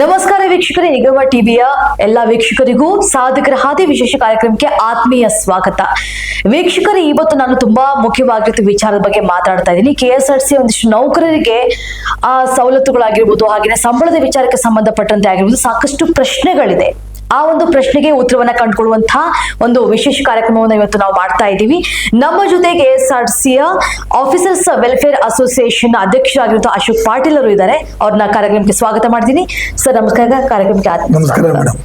ನಮಸ್ಕಾರ ವೀಕ್ಷಕರೇ, ನಿಗಮ ಟಿವಿಯ ಎಲ್ಲಾ ವೀಕ್ಷಕರಿಗೂ ಸಾಧಕರ ಹಾದಿ ವಿಶೇಷ ಕಾರ್ಯಕ್ರಮಕ್ಕೆ ಆತ್ಮೀಯ ಸ್ವಾಗತ. ವೀಕ್ಷಕರೇ, ಇವತ್ತು ನಾನು ತುಂಬಾ ಮುಖ್ಯವಾಗಿರುವ ವಿಚಾರದ ಬಗ್ಗೆ ಮಾತಾಡ್ತಾ ಇದ್ದೀನಿ. ಕೆ ಎಸ್ ಆರ್ ಸಿ ಒಂದಿಷ್ಟು ನೌಕರರಿಗೆ ಆ ಸವಲತ್ತುಗಳಾಗಿರ್ಬೋದು ಹಾಗೆಯೇ ಸಂಬಳದ ವಿಚಾರಕ್ಕೆ ಸಂಬಂಧಪಟ್ಟಂತೆ ಆಗಿರ್ಬೋದು, ಸಾಕಷ್ಟು ಪ್ರಶ್ನೆಗಳಿದೆ. ಆ ಒಂದು ಪ್ರಶ್ನೆಗೆ ಉತ್ತರವನ್ನ ಕಂಡುಕೊಳ್ಳುವಂತಹ ಒಂದು ವಿಶೇಷ ಕಾರ್ಯಕ್ರಮವನ್ನು ಇವತ್ತು ನಾವು ಮಾಡ್ತಾ ಇದ್ದೀವಿ. ನಮ್ಮ ಜೊತೆ ಕೆ ಎಸ್ ಆರ್ ಸಿಯ ಆಫೀಸರ್ಸ್ ವೆಲ್ಫೇರ್ ಅಸೋಸಿಯೇಷನ್ ಅಧ್ಯಕ್ಷರಾಗಿರುವಂತಹ ಅಶೋಕ್ ಪಾಟೀಲ್ ಅವರು ಇದ್ದಾರೆ. ಅವ್ರನ್ನ ಕಾರ್ಯಕ್ರಮಕ್ಕೆ ಸ್ವಾಗತ ಮಾಡ್ತೀನಿ. ಸರ್ ನಮಸ್ಕಾರ. ಕಾರ್ಯಕ್ರಮಕ್ಕೆ ನಮಸ್ಕಾರ ಮೇಡಮ್.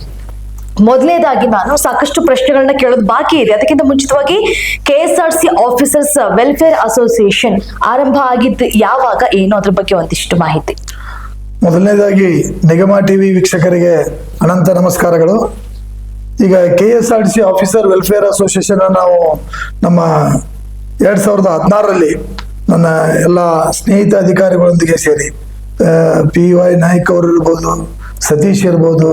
ಮೊದಲನೇದಾಗಿ ನಾನು ಸಾಕಷ್ಟು ಪ್ರಶ್ನೆಗಳನ್ನ ಕೇಳೋದು ಬಾಕಿ ಇದೆ. ಅದಕ್ಕಿಂತ ಮುಂಚಿತವಾಗಿ K S R C officers welfare association ಆರಂಭ ಆಗಿದ್ದು ಯಾವಾಗ ಏನು ಅದ್ರ ಬಗ್ಗೆ ಒಂದಿಷ್ಟು ಮಾಹಿತಿ. ಮೊದಲನೇದಾಗಿ ನಿಗಮ ಟಿವಿ ವೀಕ್ಷಕರಿಗೆ ಅನಂತ ನಮಸ್ಕಾರಗಳು. ಈಗ K S R T C officer welfare association ನಾವು ನಮ್ಮ ಎರಡ್ ಸಾವಿರದ ಹದಿನಾರರಲ್ಲಿ ನನ್ನ ಎಲ್ಲ ಸ್ನೇಹಿತ ಅಧಿಕಾರಿಗಳೊಂದಿಗೆ ಸೇರಿ ಪಿ ವೈ ನಾಯ್ಕ್ ಅವರು ಇರ್ಬೋದು ಸತೀಶ್ ಇರ್ಬೋದು,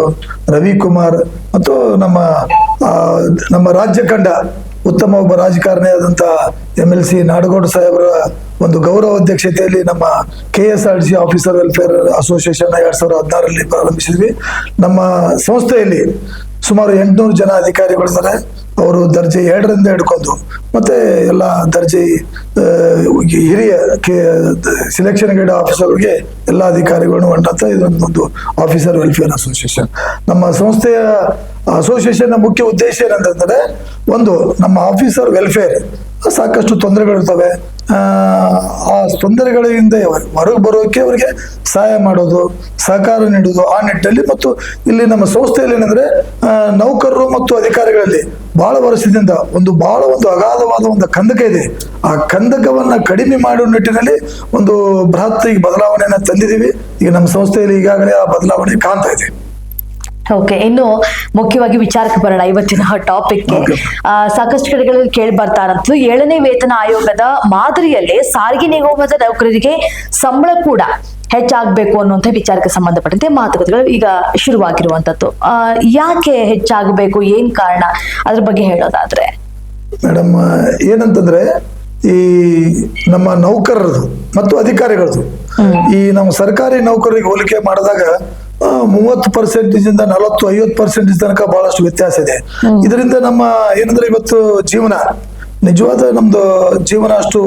ರವಿಕುಮಾರ್ ಮತ್ತು ನಮ್ಮ ನಮ್ಮ ರಾಜ್ಯ ಕಂಡ ಉತ್ತಮ ಒಬ್ಬ ರಾಜಕಾರಣಿ ಆದಂತ ಎಂ ಎಲ್ ಸಿ ನಾಡಗೌಡ ಸಾಹೇಬರ ಒಂದು ಗೌರವ ಅಧ್ಯಕ್ಷತೆಯಲ್ಲಿ ನಮ್ಮ K S R C officer welfare association ಎರಡ್ ಸಾವಿರದ ಹದಿನಾರರಲ್ಲಿ ಪ್ರಾರಂಭಿಸಿದ್ವಿ. ನಮ್ಮ ಸಂಸ್ಥೆಯಲ್ಲಿ ಸುಮಾರು ಎಂಟುನೂರು ಜನ ಅಧಿಕಾರಿಗಳಿದ್ದಾರೆ. ಅವರು ದರ್ಜೆ ಎರಡರಿಂದ ಹಿಡ್ಕೊಂಡು ಮತ್ತೆ ಎಲ್ಲ ದರ್ಜೆ ಹಿರಿಯ ಸಿಲೆಕ್ಷನ್ ಗೈಡ್ ಆಫೀಸರ್ಗೆ ಎಲ್ಲ ಅಧಿಕಾರಿಗಳನ್ನು ಹೊಂಟಂತ ಇದೊಂದು ಆಫೀಸರ್ ವೆಲ್ಫೇರ್ ಅಸೋಸಿಯೇಷನ್ ನಮ್ಮ ಸಂಸ್ಥೆಯ ಅಸೋಸಿಯೇಷನ್ ಮುಖ್ಯ ಉದ್ದೇಶ ಏನಂತಂದರೆ ಒಂದು ನಮ್ಮ ಆಫೀಸರ್ ವೆಲ್ಫೇರ್ ಸಾಕಷ್ಟು ತೊಂದರೆಗಳಿರ್ತವೆ ಆ, ತೊಂದರೆಗಳಿಂದ ಹೊರಗೆ ಬರೋಕೆ ಅವರಿಗೆ ಸಹಾಯ ಮಾಡೋದು ಸಹಕಾರ ನೀಡೋದು ಆ ನಿಟ್ಟಿನಲ್ಲಿ ಮತ್ತು ಇಲ್ಲಿ ನಮ್ಮ ಸಂಸ್ಥೆಯಲ್ಲಿ ಏನಂದ್ರೆ ನೌಕರರು ಮತ್ತು ಅಧಿಕಾರಿಗಳಲ್ಲಿ ಬಹಳ ವರ್ಷದಿಂದ ಒಂದು ಬಹಳ ಒಂದು ಅಗಾಧವಾದ ಒಂದು ಕಂದಕ ಇದೆ. ಆ ಕಂದಕವನ್ನ ಕಡಿಮೆ ಮಾಡುವ ನಿಟ್ಟಿನಲ್ಲಿ ಒಂದು ಬೃಹತ್ ಈಗ ಬದಲಾವಣೆಯನ್ನ ತಂದಿದ್ದೀವಿ. ಈಗ ನಮ್ಮ ಸಂಸ್ಥೆಯಲ್ಲಿ ಈಗಾಗಲೇ ಆ ಬದಲಾವಣೆ ಕಾಣ್ತಾ ಇದೆ. ಓಕೆ ಇನ್ನು ಮುಖ್ಯವಾಗಿ ವಿಚಾರಕ್ಕೆ ಬರೋಣ ಇವತ್ತಿನ Okay. ಸಾಕಷ್ಟು ಕಡೆಗಳಲ್ಲಿ ಕೇಳಿ ಬರ್ತಾ ಇರೋದು ಏಳನೇ ವೇತನ ಆಯೋಗದ ಮಾದರಿಯಲ್ಲಿ ಸಾರಿಗೆ ನಿಗಮದ ನೌಕರರಿಗೆ ಸಂಬಳ ಕೂಡ ಹೆಚ್ಚಾಗಬೇಕು ಅನ್ನುವಂಥ ವಿಚಾರಕ್ಕೆ ಸಂಬಂಧಪಟ್ಟಂತೆ ಮಾತುಕತೆಗಳು ಈಗ ಶುರುವಾಗಿರುವಂತದ್ದು ಆ, ಯಾಕೆ ಹೆಚ್ಚಾಗಬೇಕು ಏನ್ ಕಾರಣ? ಅದ್ರ ಬಗ್ಗೆ ಹೇಳೋದಾದ್ರೆ. ಮೇಡಮ್ ಏನಂತಂದ್ರೆ ಈ ನಮ್ಮ ನೌಕರರದು ಮತ್ತು ಅಧಿಕಾರಿಗಳದು. ಈ ನಮ್ಮ ಸರ್ಕಾರಿ ನೌಕರರಿಗೆ ಹೋಲಿಕೆ ಮಾಡಿದಾಗ ಮೂವತ್ತು ಪರ್ಸೆಂಟೇಜ್ ಇಂದ ನಲವತ್ತು ಐವತ್ತು ಪರ್ಸೆಂಟೇಜ್ ತನಕ ಬಹಳಷ್ಟು ವ್ಯತ್ಯಾಸ ಇದೆ. ಇದರಿಂದ ನಮ್ಮ ಏನಂದ್ರೆ ಇವತ್ತು ಜೀವನ ನಿಜವಾದ ನಮ್ದು ಜೀವನ ಅಷ್ಟು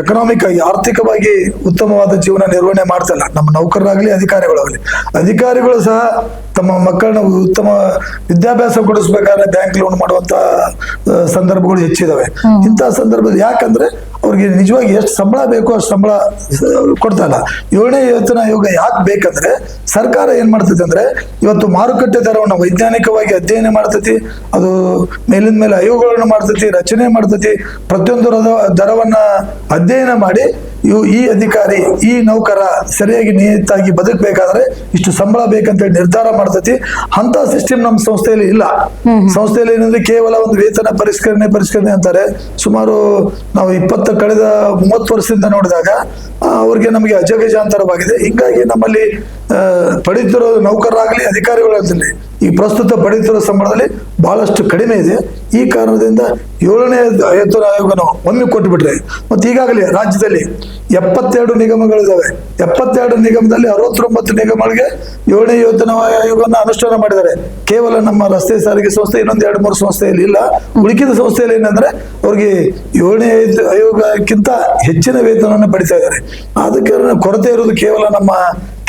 ಎಕನಾಮಿಕ್ ಆಗಿ ಆರ್ಥಿಕವಾಗಿ ಉತ್ತಮವಾದ ಜೀವನ ನಿರ್ವಹಣೆ ಮಾಡ್ತಲ್ಲ. ನಮ್ಮ ನೌಕರರಾಗಲಿ ಅಧಿಕಾರಿಗಳಾಗಲಿ. ಅಧಿಕಾರಿಗಳು ಸಹ ತಮ್ಮ ಮಕ್ಕಳನ್ನ ಉತ್ತಮ ವಿದ್ಯಾಭ್ಯಾಸ ಕೊಡಿಸ್ಬೇಕಾದ್ರೆ ಬ್ಯಾಂಕ್ ಲೋನ್ ಮಾಡುವಂತ ಸಂದರ್ಭಗಳು ಹೆಚ್ಚಿದಾವೆ. ಇಂತಹ ಸಂದರ್ಭದಲ್ಲಿ ಯಾಕಂದ್ರೆ ಅವ್ರಿಗೆ ನಿಜವಾಗಿ ಎಷ್ಟು ಸಂಬಳ ಬೇಕೋ ಅಷ್ಟು ಸಂಬಳ ಕೊಡ್ತಾ ಇಲ್ಲ ಏಳನೇ ವೇತನ ಆಯೋಗ ಯಾಕೆ ಬೇಕಂದ್ರೆ, ಸರ್ಕಾರ ಏನ್ ಮಾಡ್ತೈತೆ ಅಂದ್ರೆ, ಇವತ್ತು ಮಾರುಕಟ್ಟೆ ದರವನ್ನು ವೈಜ್ಞಾನಿಕವಾಗಿ ಅಧ್ಯಯನ ಮಾಡ್ತೈತಿ, ಅದು ಮೇಲಿನ ಮೇಲೆ ಆಯೋಗಗಳನ್ನು ಮಾಡ್ತೈತಿ, ರಚನೆ ಮಾಡ್ತೈತಿ, ಪ್ರತಿಯೊಂದು ದರವನ್ನ ಅಧ್ಯಯನ ಮಾಡಿ ಇವು ಈ ಅಧಿಕಾರಿ ಈ ನೌಕರ ಸರಿಯಾಗಿ ನಿಯತ್ತಾಗಿ ಬದುಕಬೇಕಾದ್ರೆ ಇಷ್ಟು ಸಂಬಳ ಬೇಕಂತೇಳಿ ನಿರ್ಧಾರ ಮಾಡ್ತತಿ. ಅಂತ ಸಿಸ್ಟಮ್ ನಮ್ಮ ಸಂಸ್ಥೆಯಲ್ಲಿ ಇಲ್ಲ. ಸಂಸ್ಥೆಯಲ್ಲಿ ಏನಂದ್ರೆ ಕೇವಲ ಒಂದು ವೇತನ ಪರಿಷ್ಕರಣೆ ಪರಿಷ್ಕರಣೆ ಅಂತಾರೆ. ಸುಮಾರು ನಾವು ಇಪ್ಪತ್ತು ಕಳೆದ ಮೂವತ್ತು ವರ್ಷದಿಂದ ನೋಡಿದಾಗ ಅವ್ರಿಗೆ ನಮಗೆ ಅಜಗಜಾಂತರವಾಗಿದೆ. ಹಿಂಗಾಗಿ ನಮ್ಮಲ್ಲಿ ಪಡೆದಿರೋ ಪಡೀತಿರೋ ನೌಕರರಾಗಲಿ ಅಧಿಕಾರಿಗಳಾಗಲಿ ಈ ಪ್ರಸ್ತುತ ಪಡೆಯುತ್ತಿರುವ ಸಂಬಳದಲ್ಲಿ ಬಹಳಷ್ಟು ಕಡಿಮೆ ಇದೆ. ಈ ಕಾರಣದಿಂದ ಏಳನೇ ವೇತನ ಆಯೋಗನ ಒಮ್ಮೆ ಕೊಟ್ಟುಬಿಟ್ರೆ, ಮತ್ತೆ ಈಗಾಗಲೇ ರಾಜ್ಯದಲ್ಲಿ ಎಪ್ಪತ್ತೆರಡು ನಿಗಮಗಳಿದ್ದಾವೆ ಎಪ್ಪತ್ತೆರಡು ನಿಗಮದಲ್ಲಿ ಅರವತ್ತೊಂಬತ್ತು ನಿಗಮಗಳಿಗೆ ಏಳನೇ ವೇತನ ಆಯೋಗವನ್ನು ಅನುಷ್ಠಾನ ಮಾಡಿದ್ದಾರೆ. ಕೇವಲ ನಮ್ಮ ರಸ್ತೆ ಸಾರಿಗೆ ಸಂಸ್ಥೆ, ಇನ್ನೊಂದು ಎರಡು ಮೂರು ಸಂಸ್ಥೆಯಲ್ಲಿ ಇಲ್ಲ. ಉಳಿಕಿದ ಸಂಸ್ಥೆಯಲ್ಲಿ ಏನಂದ್ರೆ, ಅವ್ರಿಗೆ ಏಳನೇ ಆಯೋಗಕ್ಕಿಂತ ಹೆಚ್ಚಿನ ವೇತನವನ್ನು ಪಡಿತಾ ಇದ್ದಾರೆ. ಅದಕ್ಕೆ ಕೊರತೆ ಇರೋದು ಕೇವಲ ನಮ್ಮ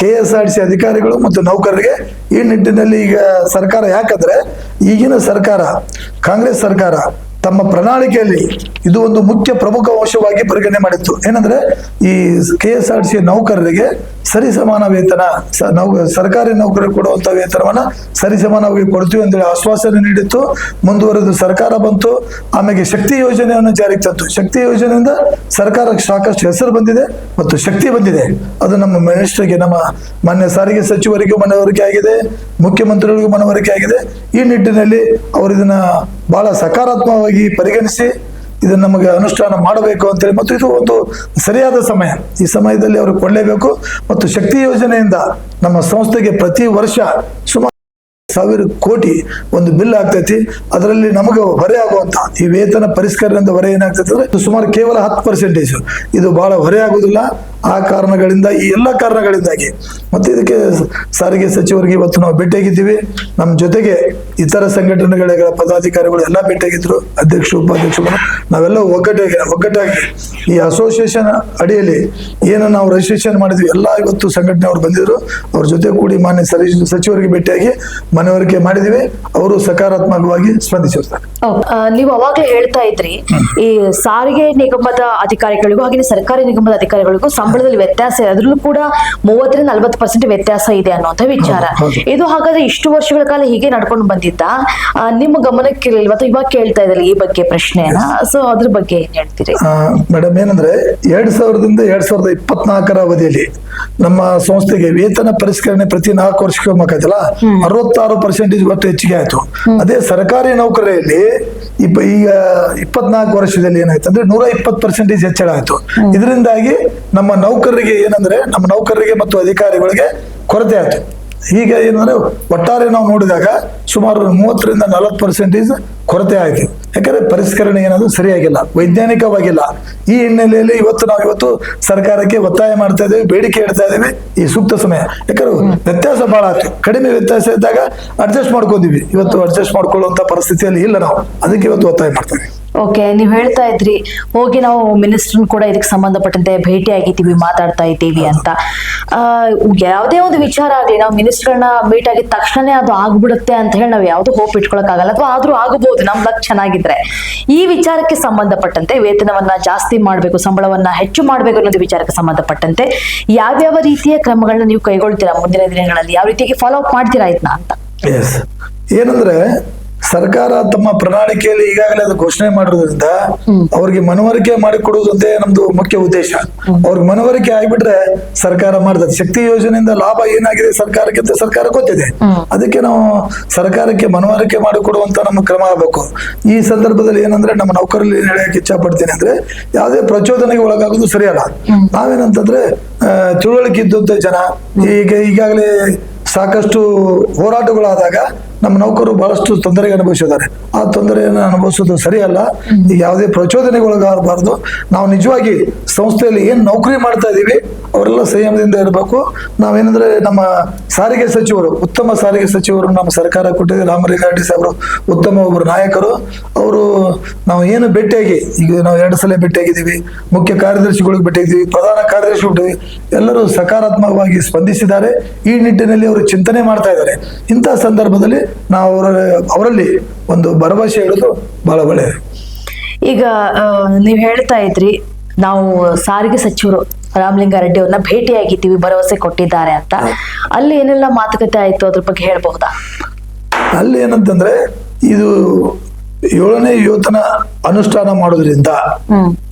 ಕೆ ಎಸ್ ಆರ್ ಸಿ ಅಧಿಕಾರಿಗಳು ಮತ್ತು ನೌಕರರಿಗೆ ಈ ನಿಟ್ಟಿನಲ್ಲಿ ಈಗ ಸರ್ಕಾರ ಯಾಕಂದ್ರೆ ಈಗಿನ ಸರ್ಕಾರ, ಕಾಂಗ್ರೆಸ್ ಸರ್ಕಾರ ತಮ್ಮ ಪ್ರಣಾಳಿಕೆಯಲ್ಲಿ ಇದು ಒಂದು ಮುಖ್ಯ ಪ್ರಮುಖ ಅಂಶವಾಗಿ ಪರಿಗಣನೆ ಮಾಡಿತ್ತು. ಏನಂದ್ರೆ ಈ ಕೆ ಎಸ್ ಆರ್ ಸಿ ನೌಕರರಿಗೆ ಸರಿಸಮಾನ ವೇತನ ನೌ, ಸರ್ಕಾರಿ ನೌಕರರು ಕೊಡುವಂತ ವೇತನವನ್ನ ಸರಿಸಮಾನವಾಗಿ ಕೊಡ್ತೀವಿ ಅಂತೇಳಿ ಆಶ್ವಾಸನೆ ನೀಡಿತ್ತು. ಮುಂದುವರೆದು ಸರ್ಕಾರ ಬಂತು. ಆಮೇಲೆ ಶಕ್ತಿ ಯೋಜನೆಯನ್ನು ಜಾರಿಗೆ ತಂತು. ಶಕ್ತಿ ಯೋಜನೆಯಿಂದ ಸರ್ಕಾರಕ್ಕೆ ಸಾಕಷ್ಟು ಹೆಸರು ಬಂದಿದೆ ಮತ್ತು ಶಕ್ತಿ ಬಂದಿದೆ. ಅದು ನಮ್ಮ ಮಿನಿಸ್ಟರ್ಗೆ, ನಮ್ಮ ಮಾನ್ಯ ಸಾರಿಗೆ ಸಚಿವರಿಗೂ ಮನವರಿಕೆ ಆಗಿದೆ. ಮುಖ್ಯಮಂತ್ರಿಗಳಿಗೂ ಮನವರಿಕೆ ಆಗಿದೆ. ಈ ನಿಟ್ಟಿನಲ್ಲಿ ಅವರು ಇದನ್ನ ಬಹಳ ಸಕಾರಾತ್ಮಕವಾಗಿ ಪರಿಗಣಿಸಿ ಇದನ್ನ ನಮಗೆ ಅನುಷ್ಠಾನ ಮಾಡಬೇಕು ಅಂತೇಳಿ. ಮತ್ತು ಇದು ಒಂದು ಸರಿಯಾದ ಸಮಯ. ಈ ಸಮಯದಲ್ಲಿ ಅವರು ಕೊಡಲೇಬೇಕು ಮತ್ತು ಶಕ್ತಿ ಯೋಜನೆಯಿಂದ ನಮ್ಮ ಸಂಸ್ಥೆಗೆ ಪ್ರತಿ ವರ್ಷ ಸುಮಾರು ಸಾವಿರ ಕೋಟಿ ಒಂದು ಬಿಲ್ ಆಗ್ತೈತಿ. ಅದರಲ್ಲಿ ನಮಗೆ ಹೊರೆ ಆಗುವಂತ ಈ ವೇತನ ಪರಿಷ್ಕರಣೆಯಿಂದ ಹೊರೆ ಏನಾಗ್ತೈತೆ ಅಂದ್ರೆ ಸುಮಾರು ಕೇವಲ ಹತ್ತು ಪರ್ಸೆಂಟೇಜ್ ಇದು ಬಹಳ ಹೊರೆ ಆಗುದಿಲ್ಲ. ಆ ಕಾರಣಗಳಿಂದ, ಈ ಎಲ್ಲ ಕಾರಣಗಳಿಂದಾಗಿ. ಮತ್ತೆ ಇದಕ್ಕೆ ಸಾರಿಗೆ ಸಚಿವರಿಗೆ ಇವತ್ತು ನಾವು ಭೇಟಿಯಾಗಿದ್ದೀವಿ. ನಮ್ಮ ಜೊತೆಗೆ ಇತರ ಸಂಘಟನೆಗಳ ಪದಾಧಿಕಾರಿಗಳು ಎಲ್ಲ ಭೇಟಿಯಾಗಿದ್ರು. ಅಧ್ಯಕ್ಷರು, ಉಪಾಧ್ಯಕ್ಷರು ನಾವೆಲ್ಲ ಒಗ್ಗಟ್ಟಾಗಿ ಒಗ್ಗಟ್ಟಾಗಿ ಈ ಅಸೋಸಿಯೇಷನ್ ಅಡಿಯಲ್ಲಿ ಏನು ನಾವು ರಿಜಿಸ್ಟ್ರೇಷನ್ ಮಾಡಿದ್ವಿ, ಎಲ್ಲ ಇವತ್ತು ಸಂಘಟನೆ ಅವರು ಬಂದಿದ್ರು. ಅವ್ರ ಜೊತೆ ಕೂಡಿ ಮಾನ್ಯ ಸಚಿವರಿಗೆ ಭೇಟಿಯಾಗಿ ಮನವರಿಕೆ ಮಾಡಿದೀವಿ ಅವರು ಸಕಾರಾತ್ಮಕವಾಗಿ ಸ್ಪಂದಿಸಿರ್ತಾರೆ. ನೀವು ಅವಾಗಲೇ ಹೇಳ್ತಾ ಇದ್ರಿ ಈ ಸಾರಿಗೆ ನಿಗಮದ ಅಧಿಕಾರಿಗಳಿಗೂ ಹಾಗೆ ಸರ್ಕಾರಿ ನಿಗಮದ ಅಧಿಕಾರಿಗಳಿಗೂ ಸಂಬಳದಲ್ಲಿ ವ್ಯತ್ಯಾಸ ಇದೆ ಅದ್ರಲ್ಲೂ ಕೂಡ ಮೂವತ್ತರಿಂದ ನಲ್ವತ್ತು ಪರ್ಸೆಂಟ್ ವ್ಯತ್ಯಾಸ ಇದೆ ಅನ್ನುವಂಥ ವಿಚಾರ. ಇದು ಹಾಗಾದ್ರೆ ಇಷ್ಟು ವರ್ಷಗಳ ಕಾಲ ಹೀಗೆ ನಡ್ಕೊಂಡು ಬಂದಿದ್ದ ನಿಮ್ಮ ಗಮನಕ್ಕೆ ಅಥವಾ ಇವಾಗ ಕೇಳ್ತಾ ಇದ್ರಲ್ಲ ಈ ಬಗ್ಗೆ ಪ್ರಶ್ನೆನ ಸೊ ಅದ್ರ ಬಗ್ಗೆ ಏನ್ ಹೇಳ್ತೀರಿ? ಮೇಡಮ್ ಏನಂದ್ರೆ ಎರಡ್ ಸಾವಿರದಿಂದ ಎರಡ್ ಸಾವಿರದ ಇಪ್ಪತ್ನಾಲ್ಕರ ಅವಧಿಯಲ್ಲಿ ನಮ್ಮ ಸಂಸ್ಥೆಗೆ ವೇತನ ಪರಿಷ್ಕರಣೆ ಪ್ರತಿ ನಾಲ್ಕು ವರ್ಷಕ್ಕೆ ಒಮ್ಮಕ್ಕಾಯ್ತಲ್ಲ ಅರವತ್ತಾರು ಪರ್ಸೆಂಟೇಜ್ ಇವತ್ತು ಹೆಚ್ಚಿಗೆ ಆಯ್ತು. ಅದೇ ಸರ್ಕಾರಿ ನೌಕರಿಯಲ್ಲಿ ಇಪ್ಪ ಈಗ ಇಪ್ಪತ್ನಾಲ್ಕು ವರ್ಷದಲ್ಲಿ ಏನಾಯ್ತು ಅಂದ್ರೆ ನೂರ ಇಪ್ಪತ್ತು ಪರ್ಸೆಂಟೇಜ್ ಹೆಚ್ಚಳ ಆಯ್ತು. ಇದರಿಂದಾಗಿ ನಮ್ಮ ನೌಕರರಿಗೆ ಏನಂದ್ರೆ ನಮ್ಮ ನೌಕರರಿಗೆ ಮತ್ತು ಅಧಿಕಾರಿಗಳಿಗೆ ಕೊರತೆ ಆಯ್ತು. ಈಗ ಏನಂದ್ರೆ ಒಟ್ಟಾರೆ ನಾವು ನೋಡಿದಾಗ ಸುಮಾರು ಮೂವತ್ತರಿಂದ ನಲವತ್ತು ಪರ್ಸೆಂಟೇಜ್ ಕೊರತೆ ಆಯ್ತು. ಯಾಕಂದ್ರೆ ಪರಿಷ್ಕರಣೆ ಏನಾದ್ರು ಸರಿಯಾಗಿಲ್ಲ, ವೈಜ್ಞಾನಿಕವಾಗಿಲ್ಲ. ಈ ಹಿನ್ನೆಲೆಯಲ್ಲಿ ಇವತ್ತು ನಾವು ಇವತ್ತು ಸರ್ಕಾರಕ್ಕೆ ಒತ್ತಾಯ ಮಾಡ್ತಾ ಇದ್ದೇವೆ, ಬೇಡಿಕೆ ಇಡ್ತಾ ಇದ್ದೇವೆ ಈ ಸೂಕ್ತ ಸಮಯ. ಯಾಕಂದ್ರೆ ವ್ಯತ್ಯಾಸ ಬಹಳ ಆಯ್ತು. ಕಡಿಮೆ ವ್ಯತ್ಯಾಸ ಇದ್ದಾಗ ಅಡ್ಜಸ್ಟ್ ಮಾಡ್ಕೊಂಡಿವಿ ಇವತ್ತು ಅಡ್ಜಸ್ಟ್ ಮಾಡ್ಕೊಳ್ಳುವಂತ ಪರಿಸ್ಥಿತಿಯಲ್ಲಿ ಇಲ್ಲ ನಾವು. ಅದಕ್ಕೆ ಇವತ್ತು ಒತ್ತಾಯ ಮಾಡ್ತೇವೆ ಓಕೆ ನೀವು ಹೇಳ್ತಾ ಇದ್ರಿ, ಹೋಗಿ ನಾವು ಮಿನಿಸ್ಟರ್ ಕೂಡ ಇದಕ್ಕೆ ಸಂಬಂಧಪಟ್ಟಂತೆ ಭೇಟಿ ಆಗಿದ್ದೀವಿ ಮಾತಾಡ್ತಾ ಇದ್ದೀವಿ ಅಂತ. ಯಾವುದೇ ಒಂದು ವಿಚಾರ ಆಗಲಿ, ನಾವು ಮಿನಿಸ್ಟರ್ನ ಮೀಟ್ ಆಗಿದ ತಕ್ಷಣನೇ ಅದು ಆಗ್ಬಿಡುತ್ತೆ ಅಂತ ಹೇಳಿ ನಾವು ಯಾವುದು ಹೋಪ್ ಇಟ್ಕೊಳಕ್ಕಾಗಲ್ಲ, ಅಥವಾ ಆದ್ರೂ ಆಗಬಹುದು ನಮ್ ಲಕ್ ಚೆನ್ನಾಗಿದ್ರೆ. ಈ ವಿಚಾರಕ್ಕೆ ಸಂಬಂಧಪಟ್ಟಂತೆ ವೇತನವನ್ನ ಜಾಸ್ತಿ ಮಾಡಬೇಕು, ಸಂಬಳವನ್ನ ಹೆಚ್ಚು ಮಾಡಬೇಕು ಅನ್ನೋದು ವಿಚಾರಕ್ಕೆ ಸಂಬಂಧಪಟ್ಟಂತೆ, ಯಾವ್ಯಾವ ರೀತಿಯ ಕ್ರಮಗಳನ್ನ ನೀವು ಕೈಗೊಳ್ತೀರಾ ಮುಂದಿನ ದಿನಗಳಲ್ಲಿ? ಯಾವ ರೀತಿಯಾಗಿ ಫಾಲೋ ಅಪ್ ಮಾಡ್ತೀರಾ ಇದನ್ನ ಅಂತ? ಏನಂದ್ರೆ ಸರ್ಕಾರ ತಮ್ಮ ಪ್ರಣಾಳಿಕೆಯಲ್ಲಿ ಈಗಾಗಲೇ ಅದು ಘೋಷಣೆ ಮಾಡಿರೋದ್ರಿಂದ ಅವ್ರಿಗೆ ಮನವರಿಕೆ ಮಾಡಿಕೊಡುವುದಂತೆ ನಮ್ದು ಮುಖ್ಯ ಉದ್ದೇಶ. ಅವ್ರಿಗೆ ಮನವರಿಕೆ ಆಗಿಬಿಟ್ರೆ ಸರ್ಕಾರ ಮಾಡಿದ ಶಕ್ತಿ ಯೋಜನೆಯಿಂದ ಲಾಭ ಏನಾಗಿದೆ ಸರ್ಕಾರಕ್ಕೆ ಅಂತ ಸರ್ಕಾರ ಗೊತ್ತಿದೆ. ಅದಕ್ಕೆ ನಾವು ಸರ್ಕಾರಕ್ಕೆ ಮನವರಿಕೆ ಮಾಡಿಕೊಡುವಂತ ನಮ್ಮ ಕ್ರಮ ಆಗಬೇಕು. ಈ ಸಂದರ್ಭದಲ್ಲಿ ಏನಂದ್ರೆ ನಮ್ಮ ನೌಕರಲ್ಲಿ ಏನ್ ಹೇಳಕ್ಕೆ ಇಚ್ಛಾ ಪಡ್ತೀನಿ ಅಂದ್ರೆ ಯಾವುದೇ ಪ್ರಚೋದನೆಗೆ ಒಳಗಾಗೋದು ಸರಿಯಲ್ಲ. ನಾವೇನಂತಂದ್ರೆ ತಿಳುವಳಿಕೆ ಇದ್ದಂತ ಜನ ಈಗ ಈಗಾಗಲೇ ಸಾಕಷ್ಟು ಹೋರಾಟಗಳಾದಾಗ ನಮ್ಮ ನೌಕರರು ಬಹಳಷ್ಟು ತೊಂದರೆಗೆ ಅನುಭವಿಸಿದ್ದಾರೆ. ಆ ತೊಂದರೆಯನ್ನು ಅನುಭವಿಸೋದು ಸರಿಯಲ್ಲ. ಈಗ ಯಾವುದೇ ಪ್ರಚೋದನೆಗೊಳಗಾಗಬಾರ್ದು. ನಾವು ನಿಜವಾಗಿ ಸಂಸ್ಥೆಯಲ್ಲಿ ಏನು ನೌಕರಿ ಮಾಡ್ತಾ ಇದ್ದೀವಿ ಅವರೆಲ್ಲ ಸಂಯಮದಿಂದ ಇರಬೇಕು. ನಾವೇನಂದ್ರೆ ನಮ್ಮ ಸಾರಿಗೆ ಸಚಿವರು ಉತ್ತಮ ಸಾರಿಗೆ ಸಚಿವರು ನಮ್ಮ ಸರ್ಕಾರ ಕೊಟ್ಟಿದೆ. ರಾಮಲಿಂಗಾರೆಡ್ಡಿ ಸಾಹೇಬರು ಉತ್ತಮ ಒಬ್ಬರು ನಾಯಕರು. ಅವರು ನಾವು ಏನು ಭೇಟಿಯಾಗಿ ಈಗ ನಾವು ಎರಡು ಸಲ ಭೇಟಿಯಾಗಿದ್ದೀವಿ. ಮುಖ್ಯ ಕಾರ್ಯದರ್ಶಿಗಳಿಗೆ ಭೇಟಿಯಾಗಿದ್ದೀವಿ ಪ್ರಧಾನ ಕಾರ್ಯದರ್ಶಿ ಎಲ್ಲರೂ ಸಕಾರಾತ್ಮಕವಾಗಿ ಸ್ಪಂದಿಸಿದ್ದಾರೆ. ಈ ನಿಟ್ಟಿನಲ್ಲಿ ಅವರು ಚಿಂತನೆ ಮಾಡ್ತಾ ಇದ್ದಾರೆ. ಇಂತಹ ಸಂದರ್ಭದಲ್ಲಿ ನಾವು ಅವರ ಅವರಲ್ಲಿ ಒಂದು ಭರವಸೆ ಇಡೋದು ಬಹಳ ಒಳ್ಳೆ ಈಗ ನೀವು ನೀವ್ ಹೇಳ್ತಾ ಇದ್ರಿ ನಾವು ಸಾರಿಗೆ ಸಚಿವರು ರಾಮಲಿಂಗಾರೆಡ್ಡಿ ಅವ್ರನ್ನ ಭೇಟಿಯಾಗಿದ್ದೀವಿ ಭರವಸೆ ಕೊಟ್ಟಿದ್ದಾರೆ ಅಂತ. ಅಲ್ಲಿ ಏನೆಲ್ಲ ಮಾತುಕತೆ ಆಯ್ತು ಅದ್ರ ಬಗ್ಗೆ ಹೇಳ್ಬಹುದಾ? ಅಲ್ಲಿ ಏನಂತಂದ್ರೆ ಇದು ಏಳನೇ ಯೋತನ ಅನುಷ್ಠಾನ ಮಾಡೋದ್ರಿಂದ